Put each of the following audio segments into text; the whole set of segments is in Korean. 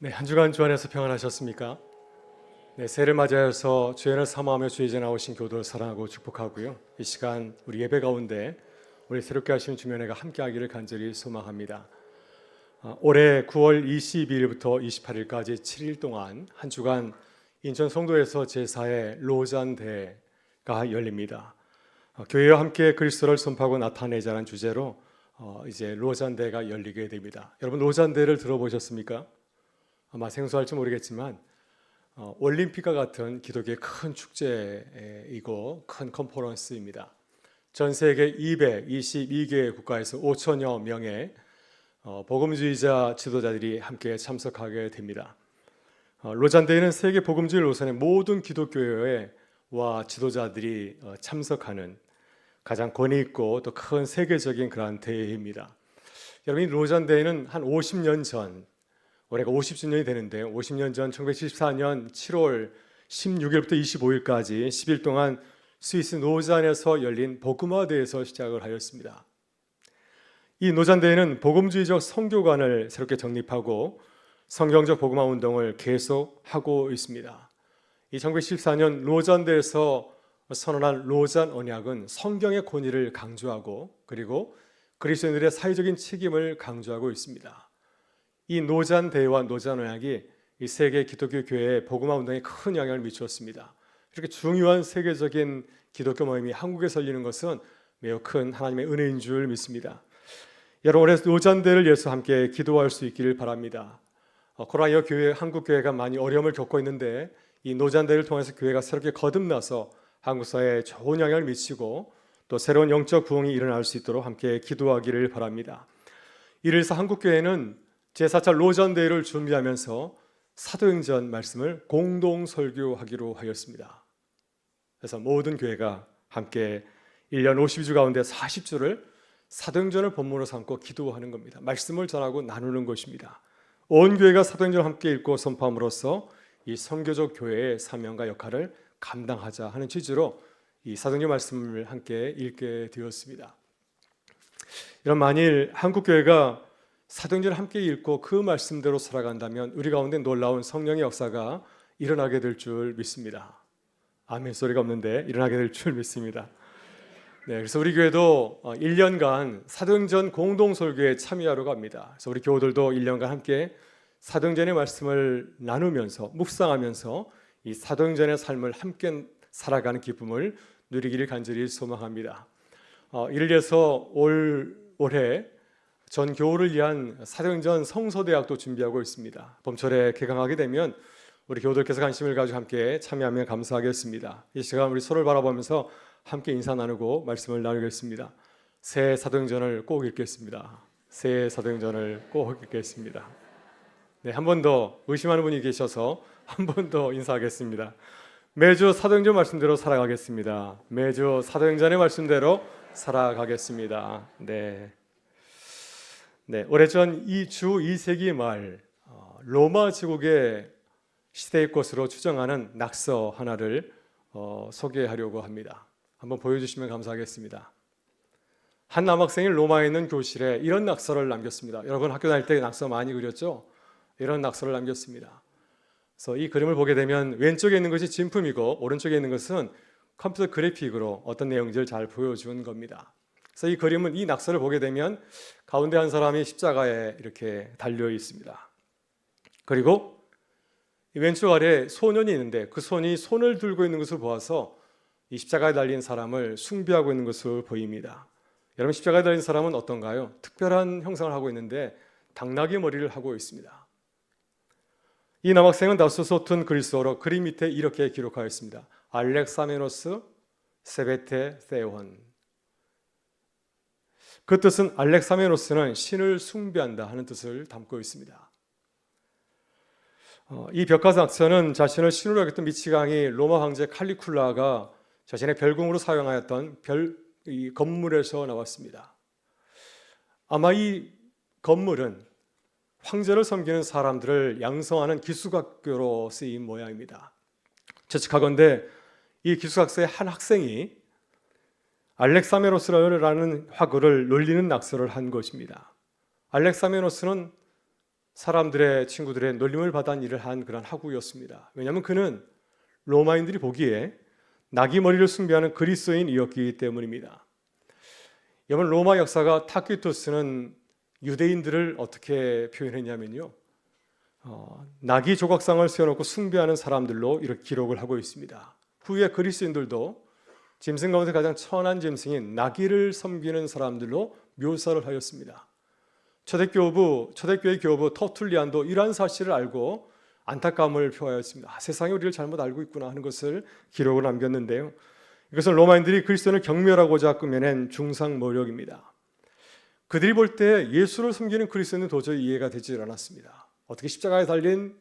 네, 한 주간 주 안에서 평안하셨습니까? 네, 새해를 맞이하여서 주연을 사모하며 주의제 나오신 교도를 사랑하고 축복하고요. 이 시간 우리 예배 가운데 우리 새롭게 하신 주면회가 함께하기를 간절히 소망합니다. 아, 올해 9월 22일부터 28일까지 7일 동안 한 주간 인천 송도에서 제4회 로잔 대가 열립니다. 어, 교회와 함께 그리스도를 선포하고 나타내자는 주제로 어, 이제 로잔 대가 열리게 됩니다. 여러분 로잔 대를 들어보셨습니까? 아마 생소할지 모르겠지만 어, 올림픽과 같은 기독교의 큰 축제이고 큰 컨퍼런스입니다. 전 세계 222개 국가에서 5천여 명의 어, 복음주의자 지도자들이 함께 참석하게 됩니다. 어, 로잔대회는 세계 복음주의 노선의 모든 기독교회와 지도자들이 어, 참석하는 가장 권위 있고 또 큰 세계적인 그러한 대회입니다. 여러분 이 로잔대회는 한 50년 전 올해가 50주년이 되는데 50년 전 1974년 7월 16일부터 25일까지 10일 동안 스위스 노잔에서 열린 복음화 대회에서 시작을 하였습니다. 이 노잔 대회는 복음주의적 성교관을 새롭게 정립하고 성경적 복음화 운동을 계속하고 있습니다. 이 1914년 로잔 대회에서 선언한 로잔 언약은 성경의 권위를 강조하고 그리고 그리스도인들의 사회적인 책임을 강조하고 있습니다. 이 노잔 대회와 노잔 언약이 이 세계 기독교 교회의 복음화 운동에 큰 영향을 미쳤습니다. 이렇게 중요한 세계적인 기독교 모임이 한국에서 열리는 것은 매우 큰 하나님의 은혜인 줄 믿습니다. 여러분 올해 노잔 대회를 위해서 함께 기도할 수 있기를 바랍니다. 어, 코로나 교회 한국 교회가 많이 어려움을 겪고 있는데 이 노잔 대회를 통해서 교회가 새롭게 거듭나서 한국 사회에 좋은 영향을 미치고 또 새로운 영적 부흥이 일어날 수 있도록 함께 기도하기를 바랍니다. 이래서 한국 교회는 제4차 로잔 대회를 준비하면서 사도행전 말씀을 공동 설교하기로 하였습니다. 그래서 모든 교회가 함께 1년 50주 가운데 40주를 사도행전을 본문으로 삼고 기도하는 겁니다. 말씀을 전하고 나누는 것입니다. 온 교회가 사도행전을 함께 읽고 선포함으로써 이 선교적 교회의 사명과 역할을 감당하자 하는 취지로 이 사도행전 말씀을 함께 읽게 되었습니다. 이런 만일 한국 교회가 사도행전을 함께 읽고 그 말씀대로 살아간다면 우리 가운데 놀라운 성령의 역사가 일어나게 될 줄 믿습니다. 아멘 소리가 없는데 일어나게 될 줄 믿습니다. 네, 그래서 우리 교회도 1년간 사도행전 공동 설교에 참여하러 갑니다. 그래서 우리 교우들도 1년간 함께 사도행전의 말씀을 나누면서 묵상하면서 이 사도행전의 삶을 함께 살아가는 기쁨을 누리기를 간절히 소망합니다. 어, 이를 위해서 올 올해 전 교우를 위한 사도행전 성서대학도 준비하고 있습니다. 봄철에 개강하게 되면 우리 교우들께서 관심을 가지고 함께 참여하면 감사하겠습니다. 이 시간 우리 서로를 바라보면서 함께 인사 나누고 말씀을 나누겠습니다. 새 사도행전을 꼭 읽겠습니다. 새 사도행전을 꼭 읽겠습니다. 네, 한 번 더 의심하는 분이 계셔서 한 번 더 인사하겠습니다. 매주 사도행전 말씀대로 살아가겠습니다. 매주 사도행전의 말씀대로 살아가겠습니다. 네. 네, 오래전 이 주 2세기 말 어, 로마 제국의 시대의 것으로 추정하는 낙서 하나를 어, 소개하려고 합니다. 한번 보여주시면 감사하겠습니다. 한 남학생이 로마에 있는 교실에 이런 낙서를 남겼습니다. 여러분 학교 다닐 때 낙서 많이 그렸죠? 이런 낙서를 남겼습니다. 그래서 이 그림을 보게 되면 왼쪽에 있는 것이 진품이고 오른쪽에 있는 것은 컴퓨터 그래픽으로 어떤 내용들을 잘 보여준 겁니다. 그래서 이 그림은 이 낙서를 보게 되면 가운데 한 사람이 십자가에 이렇게 달려 있습니다. 그리고 왼쪽 아래 소년이 있는데 그 손이 손을 들고 있는 것을 보아서 이 십자가에 달린 사람을 숭배하고 있는 것으로 보입니다. 여러분 십자가에 달린 사람은 어떤가요? 특별한 형상을 하고 있는데 당나귀 머리를 하고 있습니다. 이 남학생은 다소소툰 그리스어로 그림 밑에 이렇게 기록하였습니다. 알렉사메노스 세베테 세원. 그 뜻은 알렉사메노스는 신을 숭배한다 하는 뜻을 담고 있습니다. 어, 이 벽화사 악서는 자신을 신으로 여겼던 미치강이 로마 황제 칼리쿨라가 자신의 별궁으로 사용하였던 별 건물에서 나왔습니다. 아마 이 건물은 황제를 섬기는 사람들을 양성하는 기숙학교로 쓰인 모양입니다. 추측하건대 이 기숙학교의 한 학생이 알렉사메노스라는 화구를 놀리는 낙서를 한 것입니다. 알렉사메노스는 사람들의 친구들의 놀림을 받은 일을 한 그런 하구였습니다. 왜냐하면 그는 로마인들이 보기에 나귀 머리를 숭배하는 그리스도인이었기 때문입니다. 여러분 로마 역사가 타키투스는 유대인들을 어떻게 표현했냐면요. 어, 나귀 조각상을 세워놓고 숭배하는 사람들로 이렇게 기록을 하고 있습니다. 후에 그리스인들도 짐승 가운데 가장 천한 짐승인 나귀를 섬기는 사람들로 묘사를 하였습니다. 초대교부 초대교회 교부 터툴리안도 이러한 사실을 알고 안타까움을 표하였습니다. 아, 세상이 우리를 잘못 알고 있구나 하는 것을 기록을 남겼는데요. 이것은 로마인들이 그리스도를 경멸하고자 꾸며낸 중상모략입니다. 그들이 볼 때 예수를 섬기는 그리스도는 도저히 이해가 되지 않았습니다. 어떻게 십자가에 달린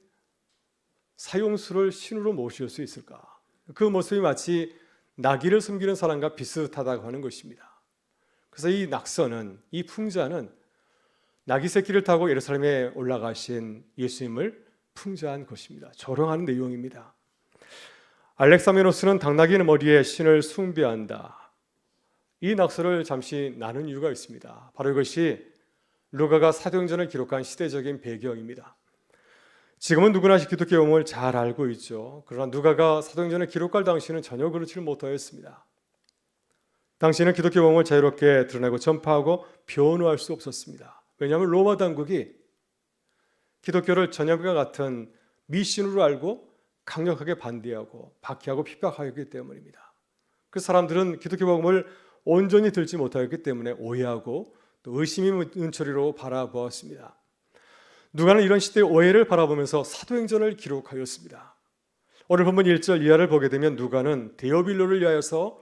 사용수를 신으로 모실 수 있을까? 그 모습이 마치 나귀를 섬기는 사람과 비슷하다고 하는 것입니다. 그래서 이 낙서는 이 풍자는 나귀 새끼를 타고 예루살렘에 올라가신 예수님을 풍자한 것입니다. 조롱하는 내용입니다. 알렉사메노스는 당나귀의 머리에 신을 숭배한다. 이 낙서를 잠시 나눈 이유가 있습니다. 바로 이것이 루가가 사도행전을 기록한 시대적인 배경입니다. 지금은 누구나 기독교 용어를 잘 알고 있죠. 그러나 누가가 사도행전을 기록할 당시는 전혀 그렇지 못하였습니다. 당시에는 기독교 용어를 자유롭게 드러내고 전파하고 변호할 수 없었습니다. 왜냐하면 로마 당국이 기독교를 전염과 같은 미신으로 알고 강력하게 반대하고 박해하고 핍박하였기 때문입니다. 그 사람들은 기독교 복음을 온전히 들지 못하였기 때문에 오해하고 또 의심의 눈초리로 바라보았습니다. 누가는 이런 시대의 오해를 바라보면서 사도행전을 기록하였습니다. 오늘 본문 1절 이하를 보게 되면 누가는 데오빌로를 위하여서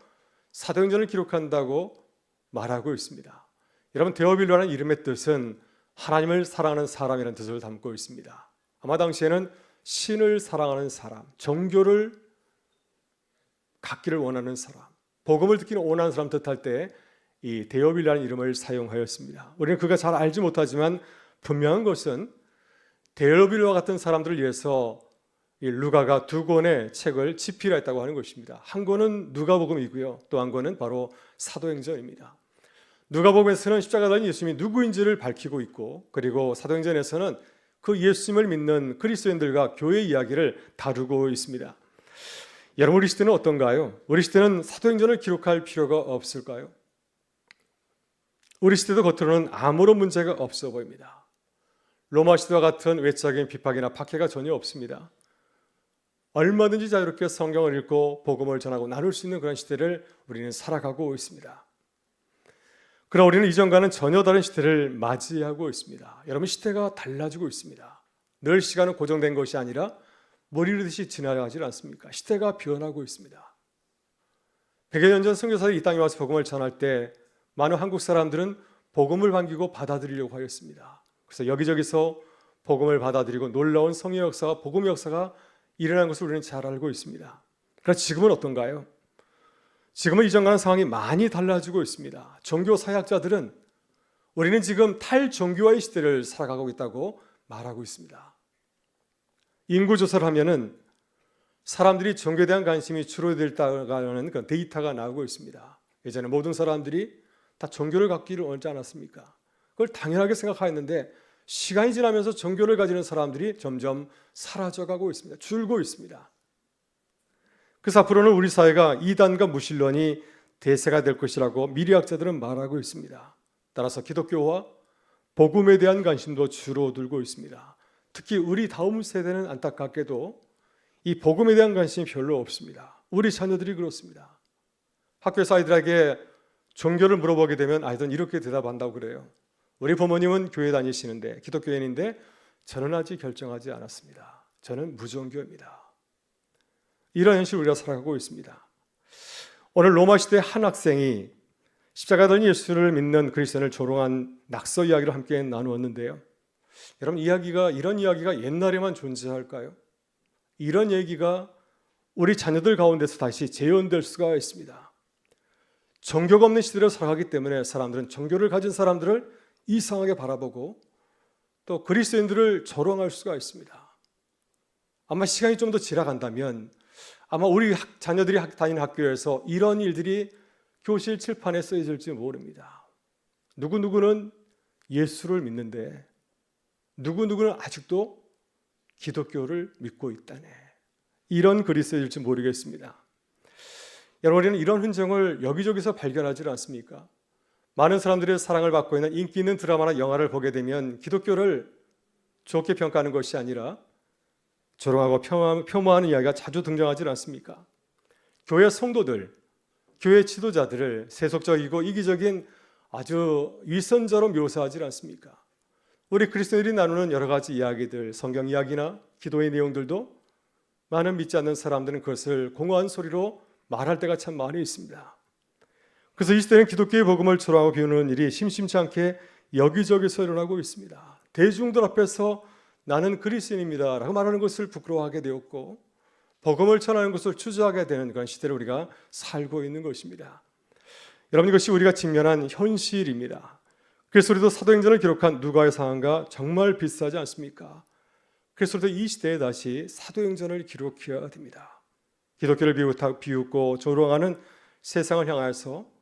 사도행전을 기록한다고 말하고 있습니다. 여러분 데오빌로라는 이름의 뜻은 하나님을 사랑하는 사람이라는 뜻을 담고 있습니다. 아마 당시에는 신을 사랑하는 사람, 정교를 갖기를 원하는 사람, 복음을 듣기를 원하는 사람 뜻할 때 이 데오빌라는 이름을 사용하였습니다. 우리는 그가 잘 알지 못하지만 분명한 것은 데오빌과 같은 사람들을 위해서 이 루가가 두 권의 책을 집필했다고 하는 것입니다. 한 권은 누가복음이고요. 또 한 권은 바로 사도행전입니다. 누가복음에서는 십자가 달린 예수님이 누구인지를 밝히고 있고 그리고 사도행전에서는 그 예수님을 믿는 그리스도인들과 교회 이야기를 다루고 있습니다. 여러분 우리 시대는 어떤가요? 우리 시대는 사도행전을 기록할 필요가 없을까요? 우리 시대도 겉으로는 아무런 문제가 없어 보입니다. 로마 시대와 같은 외적인 비박이나 박해가 전혀 없습니다. 얼마든지 자유롭게 성경을 읽고 복음을 전하고 나눌 수 있는 그런 시대를 우리는 살아가고 있습니다. 그러나 우리는 이전과는 전혀 다른 시대를 맞이하고 있습니다. 여러분 시대가 달라지고 있습니다. 늘 시간은 고정된 것이 아니라 머리르듯이 지나가지 않습니까? 시대가 변하고 있습니다. 100여 년 전 선교사들이 이 땅에 와서 복음을 전할 때 많은 한국 사람들은 복음을 반기고 받아들이려고 하였습니다. 그래서 여기저기서 복음을 받아들이고 놀라운 성의 역사와 복음의 역사가 일어난 것을 우리는 잘 알고 있습니다. 그러나 지금은 어떤가요? 지금은 이전과는 상황이 많이 달라지고 있습니다. 종교 사역자들은 우리는 지금 탈종교화의 시대를 살아가고 있다고 말하고 있습니다. 인구 조사를 하면은 사람들이 종교에 대한 관심이 줄어들다가는 그 데이터가 나오고 있습니다. 예전에 모든 사람들이 다 종교를 갖기를 원하지 않았습니까? 그걸 당연하게 생각하였는데 시간이 지나면서 종교를 가지는 사람들이 점점 사라져가고 있습니다. 줄고 있습니다. 그래서 앞으로는 우리 사회가 이단과 무신론이 대세가 될 것이라고 미래학자들은 말하고 있습니다. 따라서 기독교와 복음에 대한 관심도 줄어들고 있습니다. 특히 우리 다음 세대는 안타깝게도 이 복음에 대한 관심이 별로 없습니다. 우리 자녀들이 그렇습니다. 학교에서 아이들에게 종교를 물어보게 되면 아이들은 이렇게 대답한다고 그래요. 우리 부모님은 교회 다니시는데 기독교인인데 저는 아직 결정하지 않았습니다. 저는 무종교입니다. 이런 현실 우리가 살아가고 있습니다. 오늘 로마 시대 한 학생이 십자가 달린 예수를 믿는 그리스도인을 조롱한 낙서 이야기를 함께 나누었는데요. 여러분 이야기가 이런 이야기가 옛날에만 존재할까요? 이런 얘기가 우리 자녀들 가운데서 다시 재현될 수가 있습니다. 종교가 없는 시대를 살아가기 때문에 사람들은 종교를 가진 사람들을 이상하게 바라보고 또 그리스도인들을 조롱할 수가 있습니다. 아마 시간이 좀 더 지나간다면 아마 우리 학, 자녀들이 학, 다니는 학교에서 이런 일들이 교실 칠판에 쓰여질지 모릅니다. 누구누구는 예수를 믿는데 누구누구는 아직도 기독교를 믿고 있다네. 이런 글이 쓰일지 모르겠습니다. 여러분, 우리는 이런 흔적을 여기저기서 발견하지 않습니까? 많은 사람들이 사랑을 받고 있는 인기 있는 드라마나 영화를 보게 되면 기독교를 좋게 평가하는 것이 아니라 조롱하고 폄하하는 이야기가 자주 등장하지 않습니까? 교회 성도들, 교회 지도자들을 세속적이고 이기적인 아주 위선자로 묘사하지 않습니까? 우리 그리스도인이 나누는 여러 가지 이야기들, 성경 이야기나 기도의 내용들도 많은 믿지 않는 사람들은 그것을 공허한 소리로 말할 때가 참 많이 있습니다. 그래서 이 시대는 기독교의 복음을 초라하고 비우는 일이 심심치 않게 여기저기서 일어나고 있습니다. 대중들 앞에서 나는 그리스인입니다 라고 말하는 것을 부끄러워하게 되었고 복음을 전하는 것을 추저하게 되는 그런 시대를 우리가 살고 있는 것입니다. 여러분 이것이 우리가 직면한 현실입니다. 그래서 우리도 사도행전을 기록한 누가의 상황과 정말 비슷하지 않습니까? 그래서 우리도 이 시대에 다시 사도행전을 기록해야 됩니다. 기독교를 비웃고 조롱하는 세상을 향하여서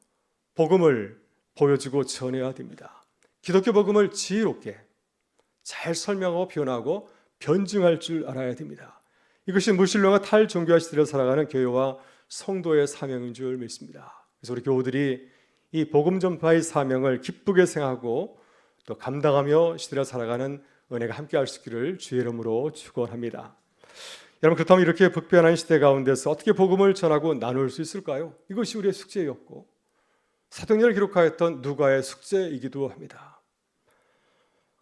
복음을 보여주고 전해야 됩니다. 기독교 복음을 지혜롭게 잘 설명하고 표현하고 변증할 줄 알아야 됩니다. 이것이 무신론과 탈종교화 시대를 살아가는 교회와 성도의 사명인 줄 믿습니다. 그래서 우리 교우들이 이 복음 전파의 사명을 기쁘게 생각하고 또 감당하며 시대를 살아가는 은혜가 함께할 수 있기를 주의 이름으로 축원합니다. 여러분 그렇다면 이렇게 북변한 시대 가운데서 어떻게 복음을 전하고 나눌 수 있을까요? 이것이 우리의 숙제였고 사도행전을 기록하였던 누가의 숙제이기도 합니다.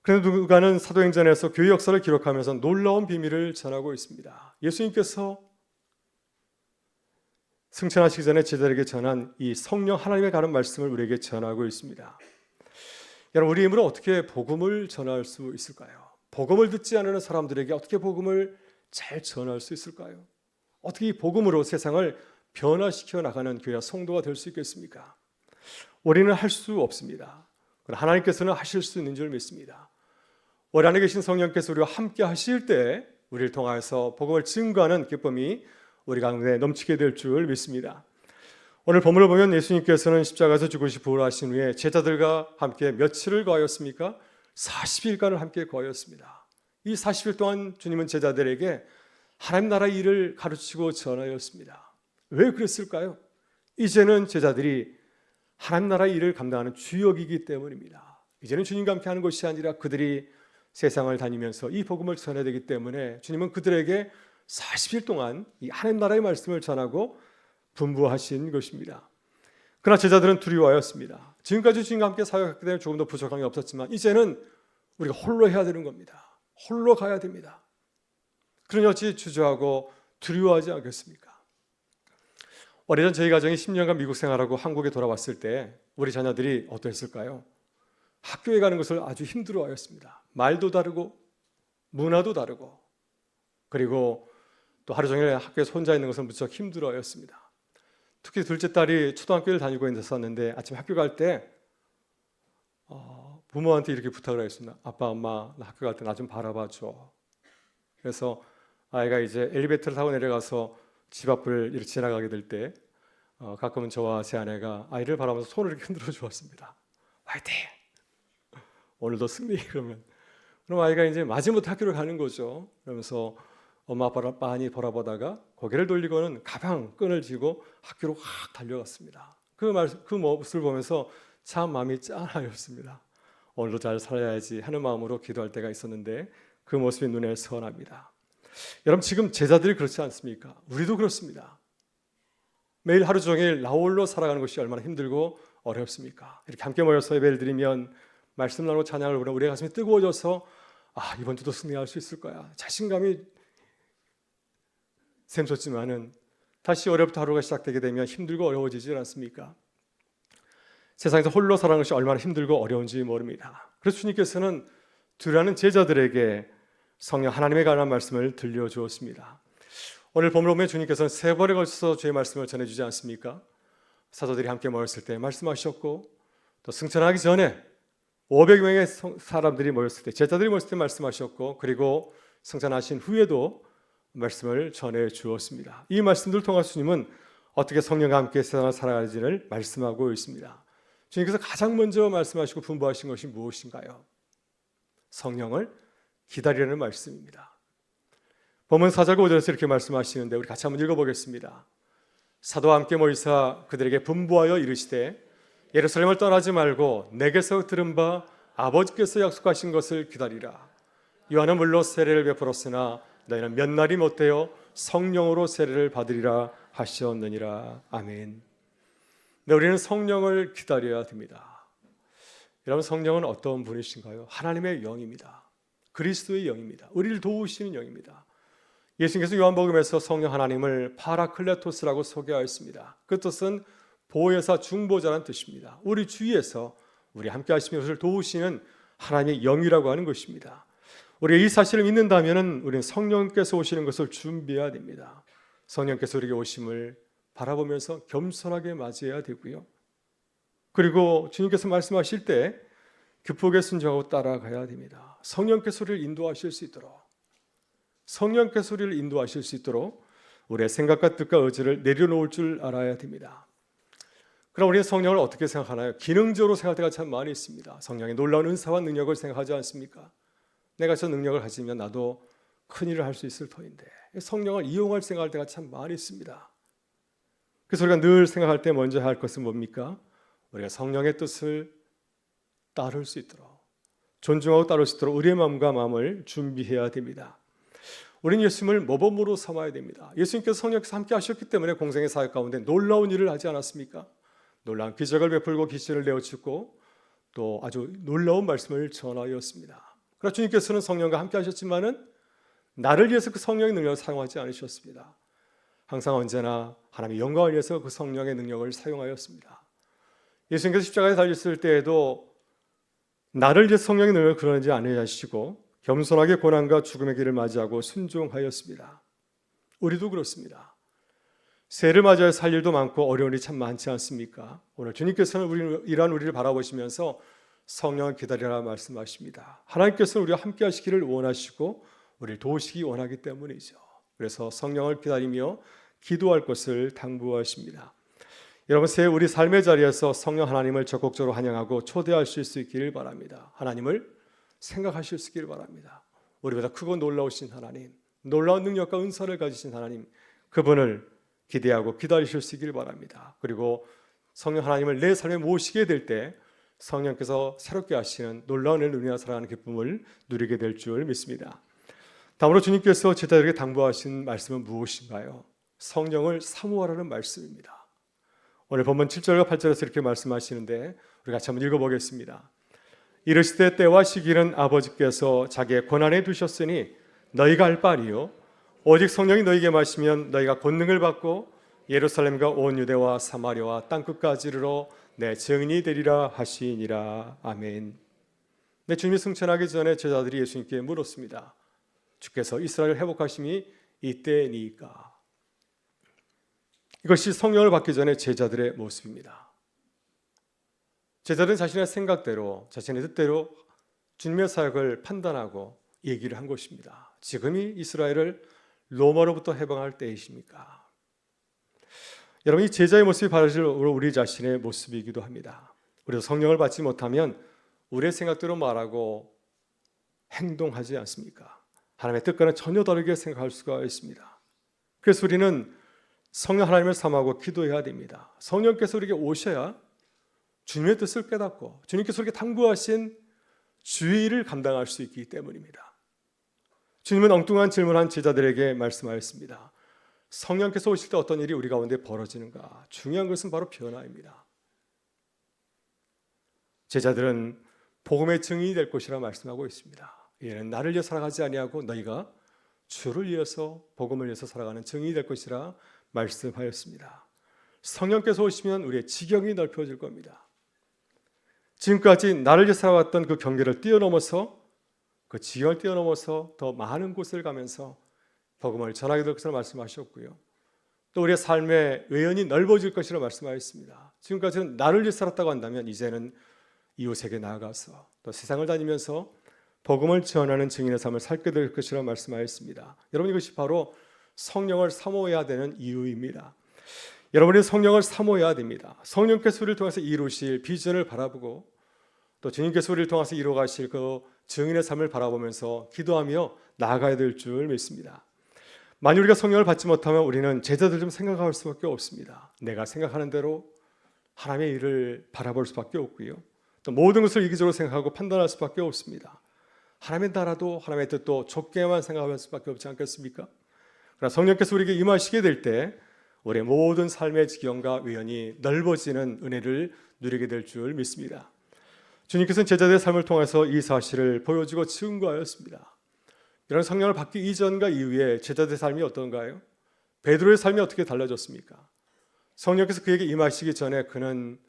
그런데 누가는 사도행전에서 교회 역사를 기록하면서 놀라운 비밀을 전하고 있습니다. 예수님께서 승천하시기 전에 제자에게 전한 이 성령 하나님의 가는 말씀을 우리에게 전하고 있습니다. 여러분 우리 힘으로 어떻게 복음을 전할 수 있을까요? 복음을 듣지 않는 사람들에게 어떻게 복음을 잘 전할 수 있을까요? 어떻게 이 복음으로 세상을 변화시켜 나가는 교회 성도가 될 수 있겠습니까? 우리는 할 수 없습니다. 하나님께서는 하실 수 있는 줄 믿습니다. 우리 안에 계신 성령께서 우리와 함께 하실 때 우리를 통하여서 복음을 증거하는 기쁨이 우리 가운데 넘치게 될 줄 믿습니다. 오늘 본문을 보면 예수님께서는 십자가에서 죽으시 부활하신 후에 제자들과 함께 며칠을 거하였습니까? 40일간을 함께 거하였습니다. 이 40일 동안 주님은 제자들에게 하나님 나라 일을 가르치고 전하였습니다. 왜 그랬을까요? 이제는 제자들이 하나님 나라 일을 감당하는 주역이기 때문입니다. 이제는 주님과 함께 하는 것이 아니라 그들이 세상을 다니면서 이 복음을 전해야 되기 때문에 주님은 그들에게 40일 동안 이 하나님 나라의 말씀을 전하고 분부하신 것입니다. 그러나 제자들은 두려워하였습니다. 지금까지 주님과 함께 사역했기 때문에 조금 더 부족한 게 없었지만 이제는 우리가 홀로 해야 되는 겁니다. 홀로 가야 됩니다. 그러니 어찌 주저하고 두려워하지 않겠습니까? 오래전 저희 가정이 10년간 미국 생활하고 한국에 돌아왔을 때 우리 자녀들이 어떠했을까요? 학교에 가는 것을 아주 힘들어하였습니다. 말도 다르고 문화도 다르고 그리고 또 하루 종일 학교에서 혼자 있는 것을 무척 힘들어하였습니다. 특히 둘째 딸이 초등학교를 다니고 있었는데 아침 학교 갈때 어, 부모한테 이렇게 부탁을 했습니다. 아빠, 엄마, 나 학교 갈 때 나 좀 바라봐 줘. 그래서 아이가 이제 엘리베이터를 타고 내려가서 집 앞을 이렇게 지나가게 될때 어, 가끔은 저와 제 아내가 아이를 바라보면서 손을 이렇게 흔들어 주었습니다. 화이팅! 오늘도 승리 그러면 그럼 아이가 이제 마지못해 학교를 가는 거죠. 그러면서 엄마 아빠를 빤히 바라보다가 고개를 돌리고는 가방 끈을 쥐고 학교로 확 달려갔습니다. 그 말, 그 모습을 보면서 참 마음이 짠하였습니다. 오늘도 잘 살아야지 하는 마음으로 기도할 때가 있었는데 그 모습이 눈에 선합니다. 여러분 지금 제자들이 그렇지 않습니까? 우리도 그렇습니다. 매일 하루 종일 나홀로 살아가는 것이 얼마나 힘들고 어렵습니까? 이렇게 함께 모여서 예배를 드리면 말씀 나누고 찬양을 부르면 우리의 가슴이 뜨거워져서 아 이번 주도 승리할 수 있을 거야 자신감이 샘솟지만은 다시 어렵다 하루가 시작되게 되면 힘들고 어려워지지 않습니까? 세상에서 홀로 살아가는 것이 얼마나 힘들고 어려운지 모릅니다. 그래서 주님께서는 두라는 제자들에게 성령 하나님에 관한 말씀을 들려주었습니다. 오늘 본문을 보면 주님께서는 세 번에 걸쳐서 주의 말씀을 전해주지 않습니까? 사도들이 함께 모였을 때 말씀하셨고 또 승천하기 전에 500명의 사람들이 모였을 때 제자들이 모였을 때 말씀하셨고 그리고 승천하신 후에도 말씀을 전해 주었습니다. 이 말씀들을 통해 주님은 어떻게 성령과 함께 세상을 살아가는지를 말씀하고 있습니다. 주님께서 가장 먼저 말씀하시고 분부하신 것이 무엇인가요? 성령을 기다리라는 말씀입니다. 본문 4절 5절에서 이렇게 말씀하시는데 우리 같이 한번 읽어보겠습니다. 사도와 함께 모이사 그들에게 분부하여 이르시되 예루살렘을 떠나지 말고 내게서 들은 바 아버지께서 약속하신 것을 기다리라. 요한은 물론 세례를 베풀었으나 너희는 몇 날이 못되어 성령으로 세례를 받으리라 하셨느니라. 아멘. 네, 우리는 성령을 기다려야 됩니다. 여러분 성령은 어떤 분이신가요? 하나님의 영입니다. 그리스도의 영입니다. 우리를 도우시는 영입니다. 예수님께서 요한복음에서 성령 하나님을 파라클레토스라고 소개하였습니다. 그 뜻은 보혜사 중보자라는 뜻입니다. 우리 주위에서 우리 함께 하시며 우리를 도우시는 하나님의 영이라고 하는 것입니다. 우리가 이 사실을 믿는다면 우리는 성령께서 오시는 것을 준비해야 됩니다. 성령께서 우리에게 오심을 바라보면서 겸손하게 맞이해야 되고요. 그리고 주님께서 말씀하실 때 급하게 순종하고 따라가야 됩니다. 성령께서 우리를 인도하실 수 있도록 성령께서 우리를 인도하실 수 있도록 우리의 생각과 뜻과 의지를 내려놓을 줄 알아야 됩니다. 그럼 우리는 성령을 어떻게 생각하나요? 기능적으로 생각할 때가 참 많이 있습니다. 성령의 놀라운 은사와 능력을 생각하지 않습니까? 내가 저 능력을 가지면 나도 큰 일을 할 수 있을 터인데 성령을 이용할 생각할 때가 참 많이 있습니다. 그래서 우리가 늘 생각할 때 먼저 할 것은 뭡니까? 우리가 성령의 뜻을 따를 수 있도록 존중하고 따를 수 있도록 우리의 마음과 마음을 준비해야 됩니다. 우리는 예수님을 모범으로 삼아야 됩니다. 예수님께서 성령께서 함께 하셨기 때문에 공생의 사역 가운데 놀라운 일을 하지 않았습니까? 놀라운 기적을 베풀고 귀신을 내어주고 또 아주 놀라운 말씀을 전하였습니다. 그러나 주님께서는 성령과 함께 하셨지만은 나를 위해서 그 성령의 능력을 사용하지 않으셨습니다. 항상 언제나 하나님의 영광을 위해서 그 성령의 능력을 사용하였습니다. 예수님께서 십자가에 달렸을 때에도 나를 위해 성령의 능력을 그러지 않으시고 겸손하게 고난과 죽음의 길을 맞이하고 순종하였습니다. 우리도 그렇습니다. 새를 맞아야 살 일도 많고 어려운 일이 참 많지 않습니까? 오늘 주님께서는 우리 이러한 우리를 바라보시면서 성령을 기다리라 말씀하십니다. 하나님께서는 우리와 함께 하시기를 원하시고 우리를 도우시기 원하기 때문이죠. 그래서 성령을 기다리며 기도할 것을 당부하십니다. 여러분 새 우리 삶의 자리에서 성령 하나님을 적극적으로 환영하고 초대하실 수 있기를 바랍니다. 하나님을 생각하실 수 있기를 바랍니다. 우리보다 크고 놀라우신 하나님, 놀라운 능력과 은사를 가지신 하나님, 그분을 기대하고 기다리실 수 있기를 바랍니다. 그리고 성령 하나님을 내 삶에 모시게 될 때 성령께서 새롭게 하시는 놀라운 은혜와 사랑하는 기쁨을 누리게 될 줄 믿습니다. 다음으로 주님께서 제자들에게 당부하신 말씀은 무엇인가요? 성령을 사모하라는 말씀입니다. 오늘 본문 7절과 8절에서 이렇게 말씀하시는데 우리 같이 한번 읽어보겠습니다. 이르시되 때와 시기는 아버지께서 자기의 권한에 두셨으니 너희가 알 바니요 오직 성령이 너희에게 마시면 너희가 권능을 받고 예루살렘과 온 유대와 사마리아와 땅 끝까지 이르러 내 증인이 되리라 하시니라 아멘. 내 주님이 승천하기 전에 제자들이 예수님께 물었습니다. 주께서 이스라엘 회복하심이 이때니까. 이것이 성령을 받기 전에 제자들의 모습입니다. 제자들은 자신의 생각대로 자신의 뜻대로 주님의 사역을 판단하고 얘기를 한 것입니다. 지금이 이스라엘을 로마로부터 해방할 때이십니까? 여러분 이 제자의 모습이 바로 우리 자신의 모습이기도 합니다. 우리도 성령을 받지 못하면 우리의 생각대로 말하고 행동하지 않습니까? 하나님의 뜻과는 전혀 다르게 생각할 수가 있습니다. 그래서 우리는 성령 하나님을 삼하고 기도해야 됩니다. 성령께서 우리에게 오셔야 주님의 뜻을 깨닫고 주님께서 우리에게 당부하신 주의를 감당할 수 있기 때문입니다. 주님은 엉뚱한 질문한 제자들에게 말씀하였습니다. 성령께서 오실 때 어떤 일이 우리 가운데 벌어지는가? 중요한 것은 바로 변화입니다. 제자들은 복음의 증인이 될 것이라 말씀하고 있습니다. 이는 나를 위해 살아가지 아니하고 너희가 주를 위해서 복음을 위해서 살아가는 증인이 될 것이라 말씀하였습니다. 성령께서 오시면 우리의 지경이 넓혀질 겁니다. 지금까지 나를 위해 살아왔던 그 경계를 뛰어넘어서 그 지경을 뛰어넘어서 더 많은 곳을 가면서 복음을 전하게 될 것을 말씀하셨고요. 또 우리의 삶의 외연이 넓어질 것이라 말씀하였습니다. 지금까지는 나를 위해 살았다고 한다면 이제는 이웃에게 나아가서 또 세상을 다니면서 복음을 전하는 증인의 삶을 살게 될 것이라 말씀하였습니다. 여러분 이것이 바로 성령을 사모해야 되는 이유입니다. 여러분이 성령을 사모해야 됩니다. 성령께서 우리를 통해서 이루실 비전을 바라보고 또 주님께서 우리를 통해서 이루어가실 그 증인의 삶을 바라보면서 기도하며 나아가야 될 줄 믿습니다. 만약 우리가 성령을 받지 못하면 우리는 제자들 좀 생각할 수밖에 없습니다. 내가 생각하는 대로 하나님의 일을 바라볼 수밖에 없고요. 또 모든 것을 이기적으로 생각하고 판단할 수밖에 없습니다. 하나님의 나라도 하나님의 뜻도 좁게만 생각할 수밖에 없지 않겠습니까? 그러나 성령께서 우리에게 임하시게 될 때 우리의 모든 삶의 지경과 외연이 넓어지는 은혜를 누리게 될 줄 믿습니다. 주님께서는 제자들의 삶을 통해서 이 사실을 보여주고 증거하였습니다. 이런 성령을 받기 이전과 이후에 제자들의 삶이 어떤가요? 베드로의 삶이 어떻게 달라졌습니까? 성령께서 그에게 임하시기 전에 그는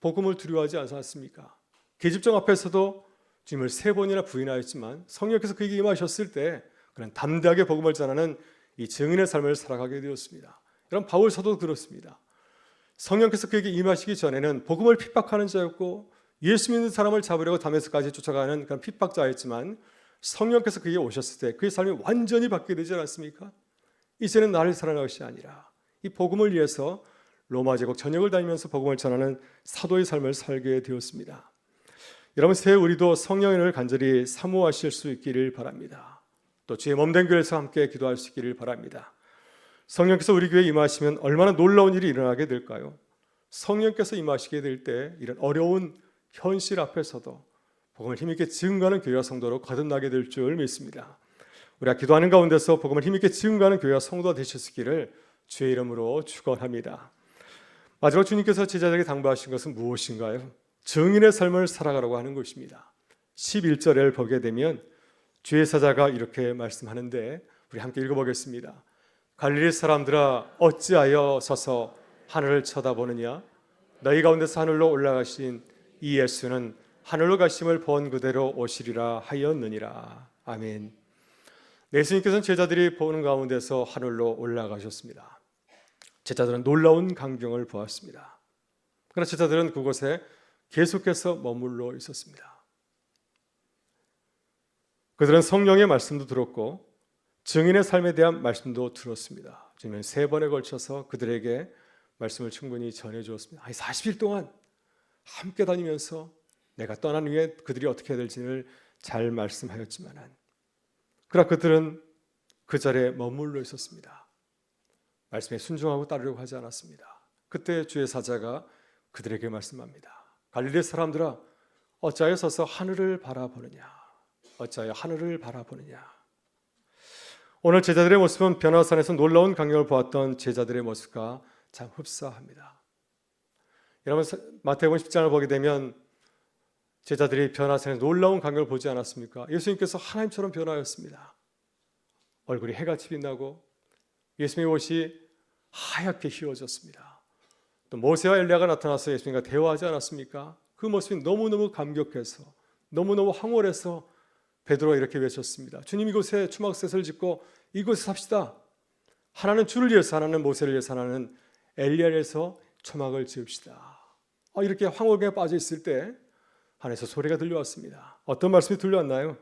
복음을 두려워하지 않았습니까? 계집종 앞에서도 주님을 세 번이나 부인하였지만 성령께서 그에게 임하셨을 때 그는 담대하게 복음을 전하는 이 증인의 삶을 살아가게 되었습니다. 여러분 바울 사도 그렇습니다. 성령께서 그에게 임하시기 전에는 복음을 핍박하는 자였고 예수 믿는 사람을 잡으려고 담에서까지 쫓아가는 그런 핍박자였지만 성령께서 그에게 오셨을 때 그의 삶이 완전히 바뀌게 되지 않았습니까? 이제는 나를 사랑할 것이 아니라 이 복음을 위해서 로마 제국 전역을 다니면서 복음을 전하는 사도의 삶을 살게 되었습니다. 여러분 새해 우리도 성령을 간절히 사모하실 수 있기를 바랍니다. 또 주의 몸된 교회에서 함께 기도할 수 있기를 바랍니다. 성령께서 우리 교회에 임하시면 얼마나 놀라운 일이 일어나게 될까요? 성령께서 임하시게 될 때 이런 어려운 현실 앞에서도 복음을 힘있게 증거하는 교회와 성도로 거듭나게 될 줄 믿습니다. 우리가 기도하는 가운데서 복음을 힘있게 증거하는 교회와 성도가 되셨기를 주의 이름으로 축원합니다. 마지막 주님께서 제자들에게 당부하신 것은 무엇인가요? 증인의 삶을 살아가라고 하는 것입니다. 11절을 보게 되면 주의 사자가 이렇게 말씀하는데 우리 함께 읽어보겠습니다. 갈릴리 사람들아 어찌하여 서서 하늘을 쳐다보느냐 너희 가운데서 하늘로 올라가신 이 예수는 하늘로 가심을 본 그대로 오시리라 하였느니라 아멘. 예수님께서는 제자들이 보는 가운데서 하늘로 올라가셨습니다. 제자들은 놀라운 광경을 보았습니다. 그러나 제자들은 그곳에 계속해서 머물러 있었습니다. 그들은 성령의 말씀도 들었고 증인의 삶에 대한 말씀도 들었습니다. 주님은 세 번에 걸쳐서 그들에게 말씀을 충분히 전해 주었습니다. 아니 40일 동안 함께 다니면서 내가 떠난 후에 그들이 어떻게 해야 될지를 잘 말씀하였지만은 그러나 그들은 그 자리에 머물러 있었습니다. 말씀에 순종하고 따르려고 하지 않았습니다. 그때 주의 사자가 그들에게 말씀합니다. 갈릴리 사람들아 어찌하여 서서 하늘을 바라보느냐 어찌하여 하늘을 바라보느냐 오늘 제자들의 모습은 변화산에서 놀라운 광경을 보았던 제자들의 모습과 참 흡사합니다. 여러분 마태복음 10장을 보게 되면 제자들이 변화산에서 놀라운 광경을 보지 않았습니까? 예수님께서 하나님처럼 변화하였습니다. 얼굴이 해같이 빛나고 예수님의 옷이 하얗게 휘어졌습니다. 또 모세와 엘리야가 나타나서 예수님과 대화하지 않았습니까? 그 모습이 너무너무 감격해서 너무너무 황홀해서 베드로가 이렇게 외쳤습니다. 주님 이곳에 추막셋을 짓고 이곳에 삽시다. 하나는 주를 위해서 하나는 모세를 위해서 하나는 엘리야에서 초막을 지읍시다. 아, 이렇게 황홀에 빠져 있을 때 하늘에서 소리가 들려왔습니다. 어떤 말씀이 들려왔나요?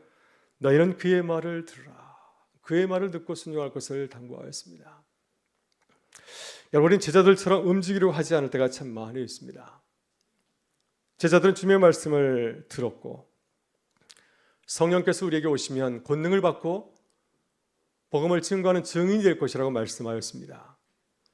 너희는 그의 말을 들으라. 그의 말을 듣고 순종할 것을 당부하였습니다. 여러분 제자들처럼 움직이려고 하지 않을 때가 참 많이 있습니다. 제자들은 주님의 말씀을 들었고 성령께서 우리에게 오시면 권능을 받고 복음을 증거하는 증인이 될 것이라고 말씀하였습니다.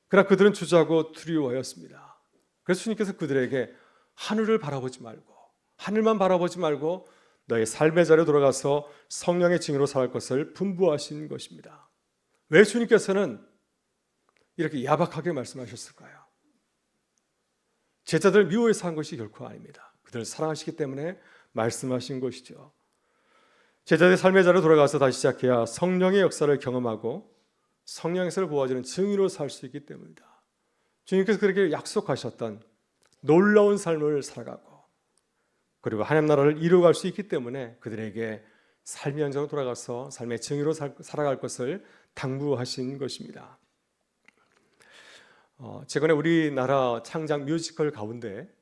그러나 그들은 주저하고 두려워하였습니다. 그래서 주님께서 그들에게 하늘을 바라보지 말고 하늘만 바라보지 말고 너의 삶의 자리에 돌아가서 성령의 증인으로 살 것을 분부하신 것입니다. 왜 주님께서는 이렇게 야박하게 말씀하셨을까요? 제자들 미워해서 한 것이 결코 아닙니다. 그들을 사랑하시기 때문에 말씀하신 것이죠. 제자들의 삶의 자리로 돌아가서 다시 시작해야 성령의 역사를 경험하고 성령의 역사를 보아주는 증인으로 살 수 있기 때문이다. 주님께서 그렇게 약속하셨던 놀라운 삶을 살아가고 그리고 하나님 나라를 이루어갈 수 있기 때문에 그들에게 삶의 현장으로 돌아가서 삶의 증인으로 살아갈 것을 당부하신 것입니다. 어, 최근에 우리나라 창작 뮤지컬 가운데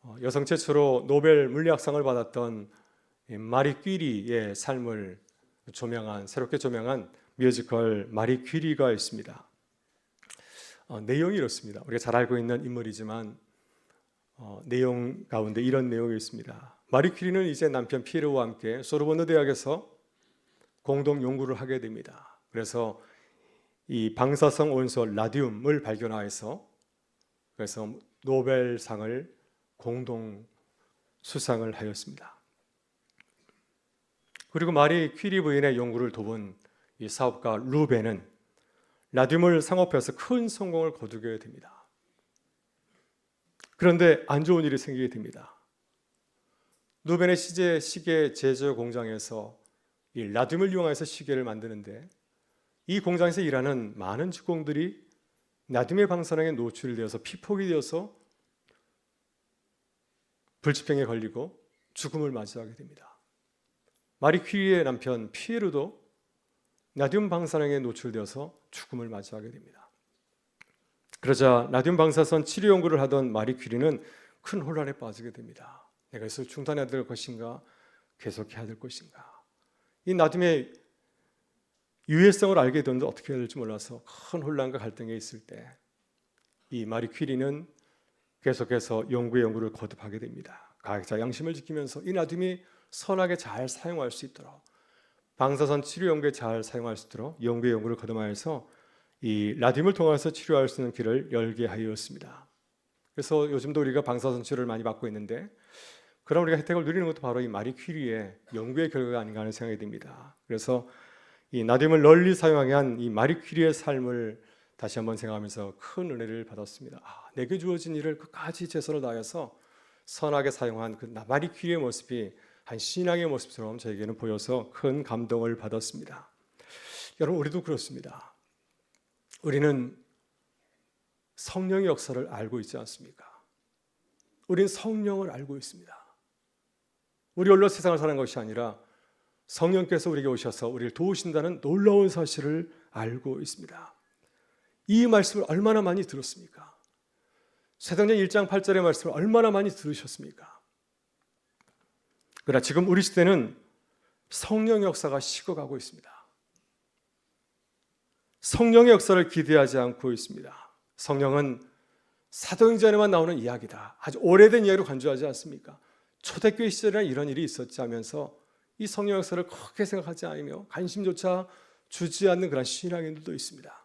어, 여성 최초로 노벨 물리학상을 받았던 마리 퀴리의 삶을 조명한 새롭게 조명한 뮤지컬 마리 퀴리가 있습니다. 어, 내용이 이렇습니다. 우리가 잘 알고 있는 인물이지만 어, 내용 가운데 이런 내용이 있습니다. 마리 퀴리는 이제 남편 피에르와 함께 소르보느 대학에서 공동 연구를 하게 됩니다. 그래서 이 방사성 원소 라디움을 발견하여서 그래서 노벨상을 공동 수상을 하였습니다. 그리고 마리 퀴리 부인의 연구를 도운 이 사업가 루베는 라디움을 상업해서 큰 성공을 거두게 됩니다. 그런데 안 좋은 일이 생기게 됩니다. 루벤의 시제 시계 제조 공장에서 이 라듐을 이용해서 시계를 만드는데 이 공장에서 일하는 많은 직공들이 나듐의 방사능에 노출되어서 피폭이 되어서 불치병에 걸리고 죽음을 맞이하게 됩니다. 마리 퀴리의 남편 피에르도 나듐 방사능에 노출되어서 죽음을 맞이하게 됩니다. 그러자 나듐 방사선 치료 연구를 하던 마리 퀴리는 큰 혼란에 빠지게 됩니다. 내가 이것을 중단해야 될 것인가 계속해야 될 것인가 이 나듐의 유해성을 알게 되는데 어떻게 해야 될지 몰라서 큰 혼란과 갈등에 있을 때 이 마리 퀴리는 계속해서 연구의 연구를 거듭하게 됩니다. 각자 양심을 지키면서 이 나듐이 선하게 잘 사용할 수 있도록 방사선 치료 연구에 잘 사용할 수 있도록 연구의 연구를 거듭하여서 이 라듐을 통해서 치료할 수 있는 길을 열게 하였습니다. 그래서 요즘도 우리가 방사선 치료를 많이 받고 있는데 그럼 우리가 혜택을 누리는 것도 바로 이 마리 퀴리의 연구의 결과가 아닌가 하는 생각이 듭니다. 그래서 이 나듐을 널리 사용하게 한 이 마리 퀴리의 삶을 다시 한번 생각하면서 큰 은혜를 받았습니다. 아, 내게 주어진 일을 끝까지 최선을 다해서 선하게 사용한 그 마리 퀴리의 모습이 한 신앙의 모습처럼 저에게는 보여서 큰 감동을 받았습니다. 여러분 우리도 그렇습니다. 우리는 성령의 역사를 알고 있지 않습니까? 우리는 성령을 알고 있습니다. 우리 홀로 세상을 사는 것이 아니라 성령께서 우리에게 오셔서 우리를 도우신다는 놀라운 사실을 알고 있습니다. 이 말씀을 얼마나 많이 들었습니까? 세상전 1장 8절의 말씀을 얼마나 많이 들으셨습니까? 그러나 지금 우리 시대는 성령의 역사가 식어가고 있습니다. 성령의 역사를 기대하지 않고 있습니다. 성령은 사도행전에만 나오는 이야기다. 아주 오래된 이야기로 간주하지 않습니까? 초대교회 시절에 이런 일이 있었지 하면서 이 성령 역사를 크게 생각하지 않으며 관심조차 주지 않는 그런 신앙인들도 있습니다.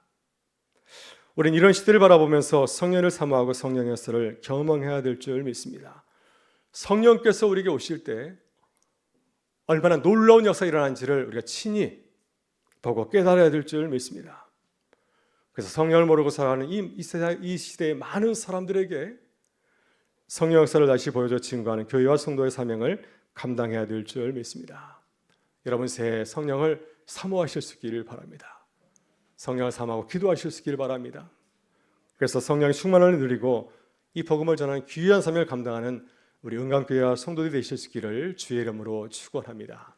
우리는 이런 시대를 바라보면서 성령을 사모하고 성령의 역사를 경험해야 될 줄 믿습니다. 성령께서 우리에게 오실 때 얼마나 놀라운 역사가 일어난지를 우리가 친히 보고 깨달아야 될 줄 믿습니다. 그래서 성령을 모르고 살아가는 이, 이, 세대, 이 시대의 많은 사람들에게 성령 역사를 다시 보여줘 증거하는 교회와 성도의 사명을 감당해야 될 줄 믿습니다. 여러분 새해 성령을 사모하실 수 있기를 바랍니다. 성령을 사모하고 기도하실 수 있기를 바랍니다. 그래서 성령의 충만을 누리고 이 복음을 전하는 귀한 사명을 감당하는 우리 은강교회와 성도들이 있기를 주의 이름으로 축원합니다.